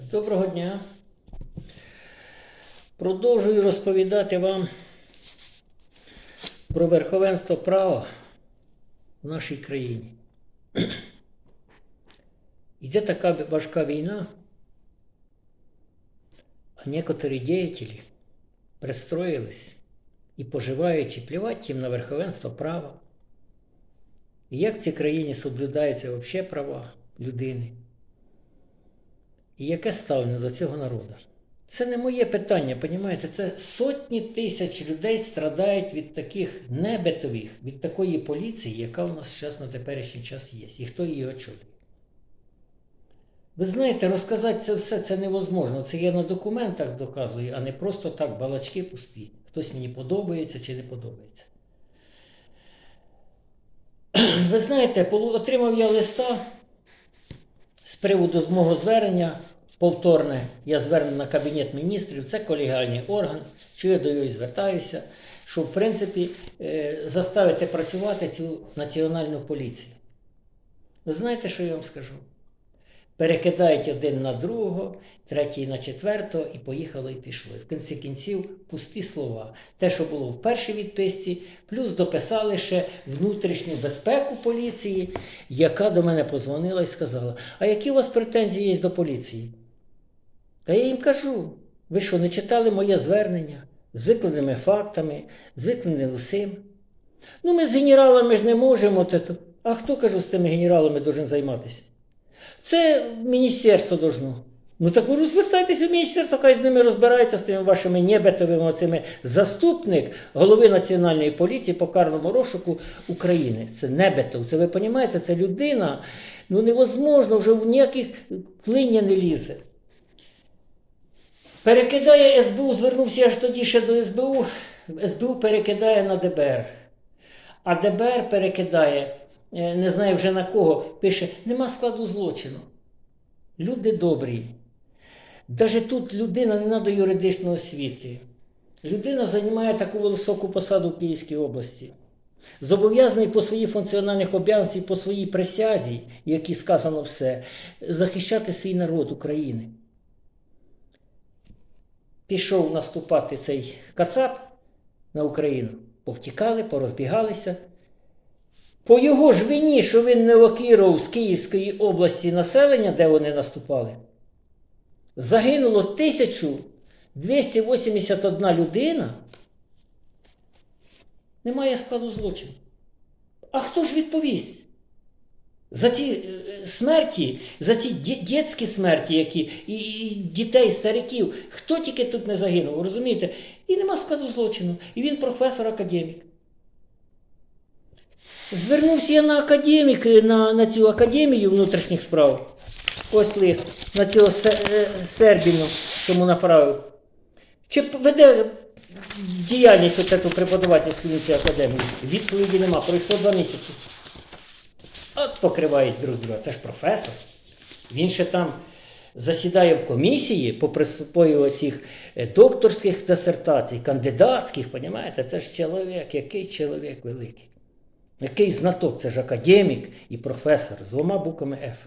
Доброго дня. Продовжую розповідати вам про верховенство права в нашій країні. Іде така важка війна, а некоторі діятелі пристроїлись і поживаючи, плівать їм на верховенство права. І як в цій країні соблюдаються взагалі права людини. І яке ставлення до цього народу? Це не моє питання, понімаєте? Це сотні тисяч людей страдають від таких небетових, від такої поліції, яка у нас зараз на теперішній час є. І хто її очолює. Ви знаєте, розказати це все це невозможно. Це я на документах доказую, а не просто так балачки пусті. Хтось мені подобається чи не подобається. Ви знаєте, отримав я листа з приводу з мого звернення повторне, я звернений на Кабінет міністрів, це колегіальний орган, що я до нього звертаюся, що в принципі е, заставити працювати цю національну поліцію. Ви знаєте, що я вам скажу? Перекидають один на другого, третій на четвертого, і поїхало і пішло. І в кінці кінців пусті слова. Те, що було в першій відписці, плюс дописали ще внутрішню безпеку поліції, яка до мене позвонила і сказала: А які у вас претензії є до поліції? Та я їм кажу: ви що, не читали моє звернення з викладеними фактами, з викладеним усім? Ну, ми з генералами ж не можемо. А хто кажу, з тими генералами должен займатися? Це міністерство должно. Ну так ви звертайтеся в міністерство, хай з ними розбирається з тими вашими небетовими оцими заступник голови Національної поліції по карному розшуку України. Це небетов. Це ви розумієте, це людина. Ну невозможно, вже в ніяких клиння не лізе. Перекидає СБУ, звернувся аж тоді ще до СБУ. СБУ перекидає на ДБР. А ДБР перекидає, не знаю вже на кого, пише, нема складу злочину. Люди добрі. Даже тут людина не треба юридичної освіти. Людина займає таку високу посаду в Київській області. Зобов'язаний по своїй функціональних обов'язках, по своїй присязі, в якій сказано все, захищати свій народ України. Пішов наступати цей Кацап на Україну, повтікали, порозбігалися. По його ж вині, що він не евакуював з Київської області населення, де вони наступали, загинуло 1281 людина. Немає складу злочину. А хто ж відповість? За ці е, смерті, за ці ді- дітські смерті, які, і, і дітей, стариків, хто тільки тут не загинув, розумієте? І нема складу злочину. І він професор академік. Звернувся я на академік, на, на цю академію внутрішніх справ. Ось лист на цього е, Сербіну, тому направив. Чи веде діяльність от таку преподавательську цій академії? Відповіді нема. Пройшло два місяці. От покривають друг друга. Це ж професор. Він ще там засідає в комісії по присвоєнню цих е, докторських дисертацій, кандидатських, понімаєте? Це ж чоловік, який чоловік великий. Який знаток? Це ж академік і професор з двома буквами Ф.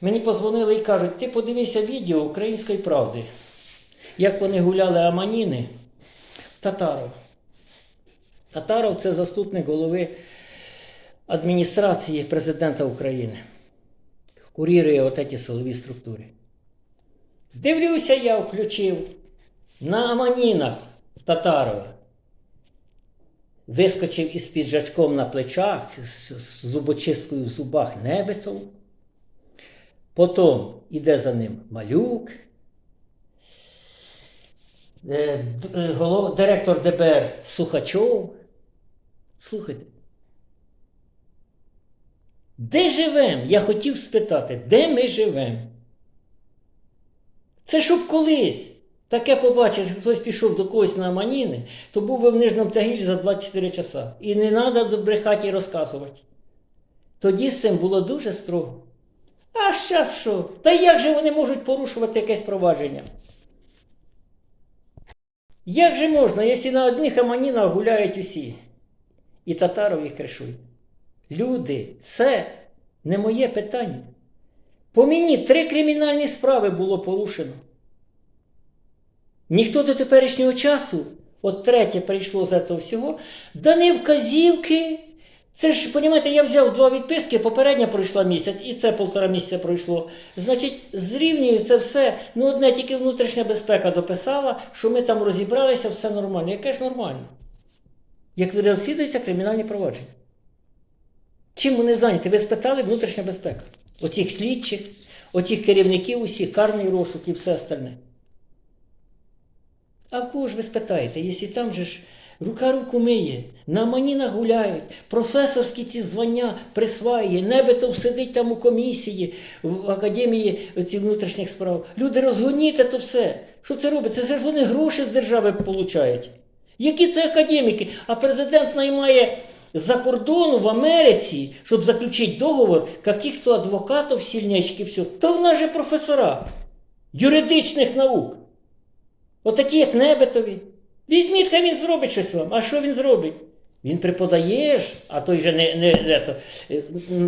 Мені позвонили і кажуть, ти подивися відео Української правди, як вони гуляли Аманіни Татаров. Татаров це заступник голови адміністрації президента України. Курірує от ці силові структури. Дивлюся, я включив на Аманінах в Татарова. Вискочив із піджачком на плечах, з, зубочисткою в зубах небетов. Потім іде за ним малюк, е, е, директор ДБР Сухачов. Слухайте. Де живемо? Я хотів спитати, де ми живемо? Це щоб колись таке побачиш, хтось пішов до когось на Аманіни, то був би в Нижньому Тагілі за 24 часа. І не треба брехати і розказувати. Тоді з цим було дуже строго. А щас що? Та як же вони можуть порушувати якесь провадження? Як же можна, якщо на одних аманінах гуляють усі? І татаров їх кришують. Люди, це не моє питання. По мені три кримінальні справи було порушено. Ніхто до теперішнього часу, от третє прийшло з цього всього, дане вказівки. Це ж, розумієте, я взяв два відписки, попередня пройшла місяць, і це півтора місяця пройшло. Значить, зрівнюю це все. Ну, одне тільки внутрішня безпека дописала, що ми там розібралися, все нормально. Яке ж нормально? Як розслідуються кримінальні провадження. Чим вони зайняті? Ви спитали внутрішня безпека. Оцих слідчих, оцих керівників усіх, карний розшук і все остальне. А в кого ж ви спитаєте, якщо там же ж рука руку миє, на манінах гуляють, професорські ці звання присваює, небито сидить там у комісії, в академії ці внутрішніх справ. Люди розгоніте то все. Що це робить? Це ж вони гроші з держави получають. Які це академіки? А президент наймає за кордону в Америці, щоб заключити договор, каких-то адвокатів сильнячки, все. Та в нас же професора юридичних наук. Отакі, як Небетові. Візьміть, хай він зробить щось вам. А що він зробить? Він преподає ж, а той же не, не, не то, е,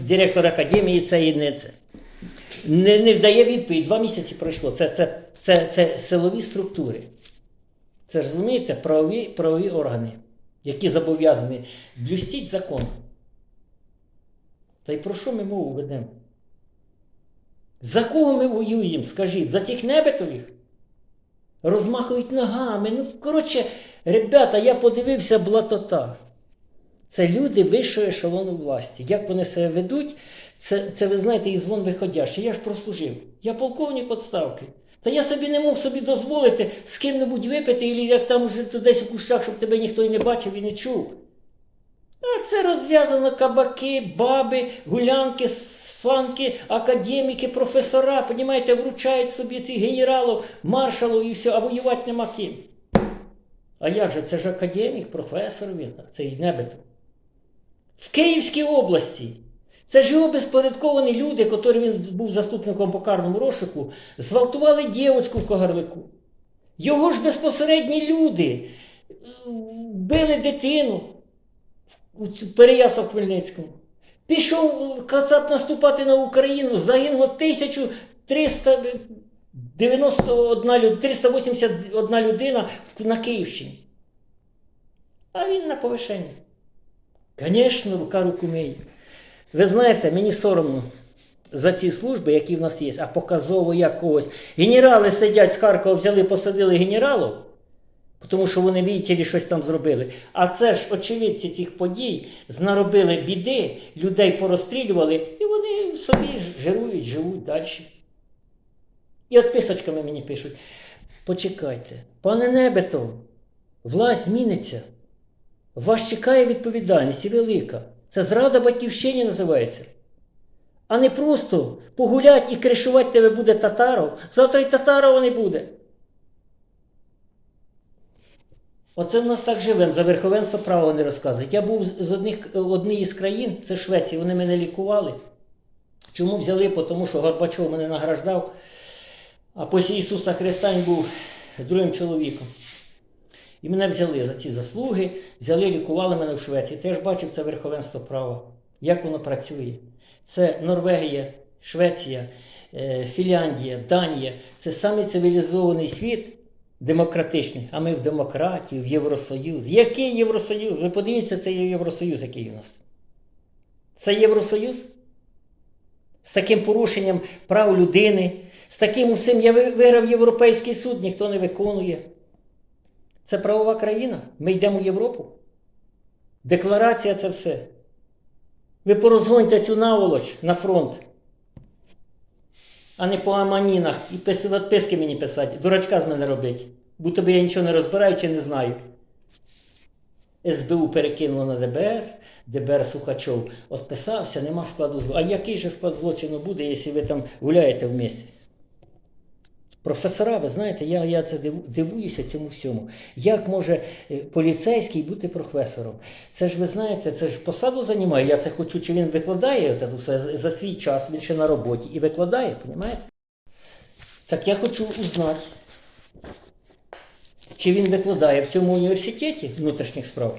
директор академії це і не це. Не, не дає відповідь. Два місяці пройшло. Це, це, це, це силові структури. Це ж розумієте, правові, правові органи, які зобов'язані блюстіть закон. Та й про що ми мову ведемо? За кого ми воюємо? Скажіть, за тих небетових? Розмахують ногами. Ну, коротше, ребята, я подивився блатота. Це люди вищого ешелону власті. Як вони себе ведуть, це, це ви знаєте, і звон виходящий. Я ж прослужив. Я полковник відставки. Та я собі не мог собі дозволити з ким-небудь випити, і як там вже десь у кущах, щоб тебе ніхто і не бачив і не чув. А це розв'язано кабаки, баби, гулянки, фанки, академіки, професора, понімаєте, вручають собі цих генералів, маршалів і все, а воювати нема ким. А як же? Це ж академік, професор він, це і небето. В Київській області. Це ж його безпорядковані люди, котрі він був заступником по карному розшуку, зґвалтували дівочку в Кагарлику. Його ж безпосередні люди е, били дитину у Переяслав Хмельницькому. Пішов Кацап наступати на Україну, загинуло 1391 381 людина на Київщині. А він на повишенні. Звісно, рука руку миє. Ви знаєте, мені соромно за ці служби, які в нас є, а показово як когось. Генерали сидять з Харкова, взяли, посадили генералів, тому що вони війтілі щось там зробили. А це ж очевидці цих подій знаробили біди, людей порозстрілювали, і вони собі жирують, живуть далі. І от писочками мені пишуть: почекайте, пане Небетов, власть зміниться. Вас чекає відповідальність і велика. Це зрада батьківщині називається. А не просто погулять і кришувати тебе буде татаров. Завтра й татарова не буде. Оце в нас так живемо, за верховенство права не розказують. Я був з одних, однієї з країн, це Швеція, вони мене лікували. Чому взяли? Тому що Горбачов мене награждав, а після Ісуса Христа він був другим чоловіком. І мене взяли за ці заслуги, взяли, лікували мене в Швеції. Ти ж бачив це верховенство права, як воно працює. Це Норвегія, Швеція, е, Фінляндія, Данія. Це саме цивілізований світ демократичний. А ми в демократію, в Євросоюз. Який Євросоюз? Ви подивіться, це Євросоюз, який у нас. Це Євросоюз? З таким порушенням прав людини, з таким усім я ви- виграв Європейський суд, ніхто не виконує. Це правова країна. Ми йдемо в Європу. Декларація це все. Ви порозгоньте цю наволоч на фронт. А не по аманінах і пис- мені писати. Дурачка з мене робить. Будто би я нічого не розбираю чи не знаю. СБУ перекинуло на ДБР, ДБР Сухачов відписався, нема складу злочину. А який же склад злочину буде, якщо ви там гуляєте в місті? Професора, ви знаєте, я, я це дивуюся цьому всьому. Як може е, поліцейський бути професором? Це ж ви знаєте, це ж посаду займає. Я це хочу, чи він викладає це все за- свій час, він ще на роботі і викладає, розумієте? Так я хочу узнати, чи він викладає в цьому університеті внутрішніх справ,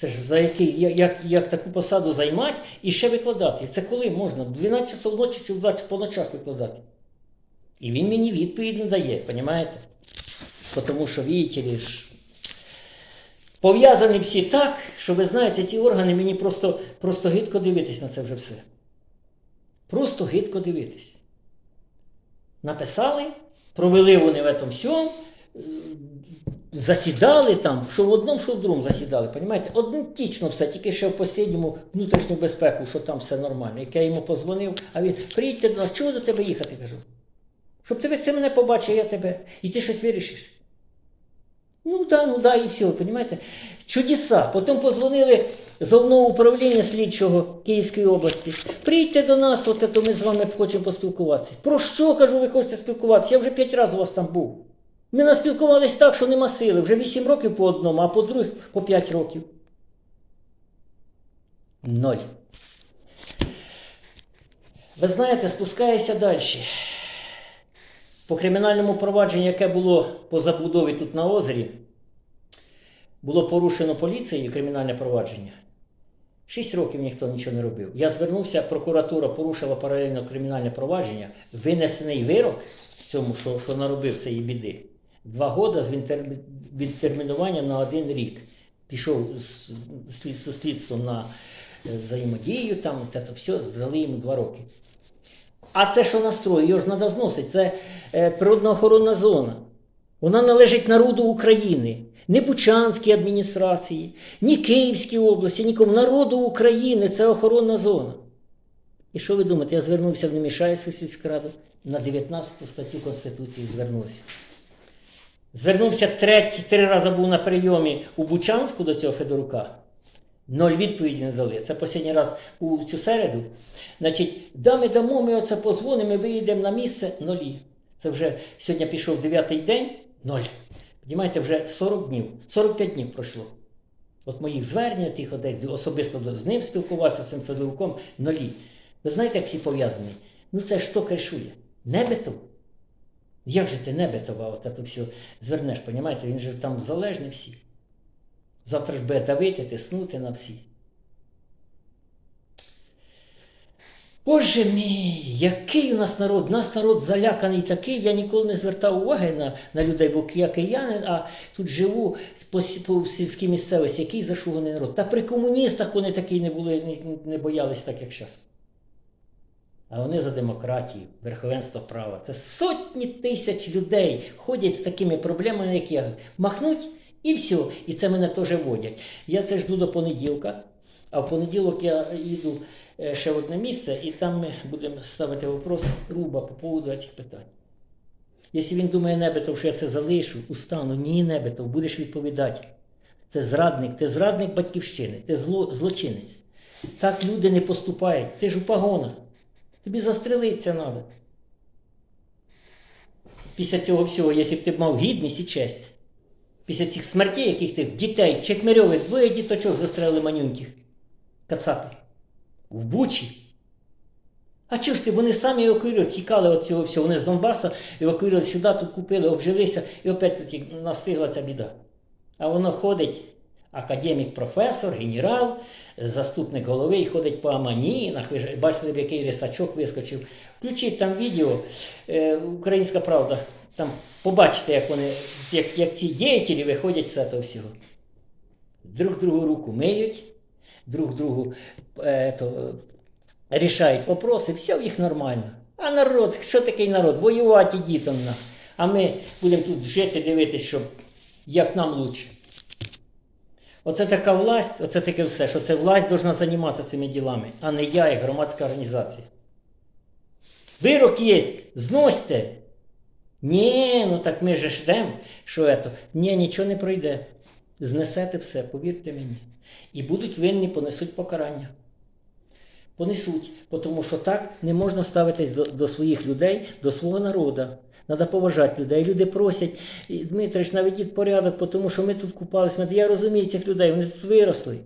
Це ж за який, як, як таку посаду займати і ще викладати. Це коли можна? В 12 часов ночі чи в 20 по ночах викладати. І він мені відповідь не дає, розумієте? Тому що, видите ли, пов'язані всі так, що ви знаєте, ці органи мені просто, просто гидко дивитись на це вже все. Просто гидко дивитись. Написали, провели вони в этом всьому, засідали там, що в одному, що в другому засідали. Понімаєте? Однотічно все, тільки ще в останньому внутрішню безпеку, що там все нормально. Як я йому позвонив, а він приїдьте до нас, чого до тебе їхати? кажу. Щоб ти мене побачив, я тебе, і ти щось вирішиш. Ну да, ну да, і все, розумієте? Чудеса. Потім позвонили з головного управління слідчого Київської області. Приїдьте до нас, от то ми з вами хочемо поспілкуватися. Про що, кажу, ви хочете спілкуватися? Я вже п'ять разів у вас там був. Ми наспілкувались так, що нема сили. Вже вісім років по одному, а по других по п'ять років. Ноль. Ви знаєте, спускаюся далі. По кримінальному провадженню, яке було по забудові тут на озері, було порушено поліцією кримінальне провадження. Шість років ніхто нічого не робив. Я звернувся, прокуратура порушила паралельно кримінальне провадження, винесений вирок цьому, що, що наробив цієї біди. Два роки з відтер- відтермінуванням на один рік. Пішов з слідством на е, взаємодію, там, все, здали йому два роки. А це що настрої? Його ж треба зносити. Це е, природоохоронна зона. Вона належить народу України. Не Бучанській адміністрації, ні Київській області, нікому. Народу України це охоронна зона. І що ви думаєте, я звернувся в Немішайську сільську раду на 19 статтю Конституції звернувся. Звернувся третій, три рази був на прийомі у Бучанську до цього Федорука. Ноль відповіді не дали. Це останній раз у цю середу. Значить, да, ми дамо, ми оце позвонимо, ми виїдемо на місце нолі. Це вже сьогодні пішов дев'ятий день, ноль. Піднімаєте, вже 40 днів, 45 днів пройшло. От моїх звернень, тих одей, особисто з ним спілкувався, з цим Федоруком, нолі. Ви знаєте, як всі пов'язані? Ну це ж хто кришує? Небетов. Як же ти Небетова, от це все звернеш, понімаєте? Він же там залежний всі. Завтра ж буде давити, тиснути на всі. Боже мій, який у нас народ? У нас народ заляканий такий, я ніколи не звертав уваги на, на людей, бо я киянин, а тут живу по, по сільській місцевості, який зашуганий народ. Та при комуністах вони такі не були, не, не боялись так, як зараз. А вони за демократію, верховенство права. Це сотні тисяч людей ходять з такими проблемами, як я. Махнуть і все. І це мене теж водять. Я це жду до понеділка. А в понеділок я їду е, ще в одне місце, і там ми будемо ставити вопрос Руба по поводу цих питань. Якщо він думає, Небетов, що я це залишу, устану, ні, Небетов, будеш відповідати. Це зрадник, ти зрадник батьківщини, ти зло, злочинець. Так люди не поступають. Ти ж у погонах. Тобі застрелитися треба. Після цього всього, якщо б ти мав гідність і честь. Після цих смертей, яких ти дітей, Чекмирьових, двоє діточок застрелили манюньких. Кацапи. В Бучі. А чого ж ти? Вони самі евакуювалися, тікали від цього всього. Вони з Донбаса евакуювалися сюди, тут купили, обжилися, і опять тут настигла ця біда. А воно ходить, академік, професор, генерал, заступник голови, і ходить по аманінах. Ви ж бачили, в який рисачок вискочив. Включіть там відео, е, Українська Правда. Там побачите, як вони, як, як ці діятелі виходять з цього всього. Друг другу руку миють, друг другу е, то, е, рішають вопроси, все в їх нормально. А народ, що такий народ? Воювати дітям на. А ми будемо тут жити, дивитися, щоб як нам лучше. Оце така власть, оце таке все, що це власть повинна займатися цими ділами, а не я, як громадська організація. Вирок є, зносьте. Ні, ну так ми же ждемо, що ето. Ні, нічого не пройде. Знесете все, повірте мені. І будуть винні, понесуть покарання. Понесуть, тому що так не можна ставитись до, до своїх людей, до свого народу. Треба поважати людей. Люди просять, Дмитрич, наведіть порядок, тому що ми тут купались. Я розумію цих людей, вони тут виросли.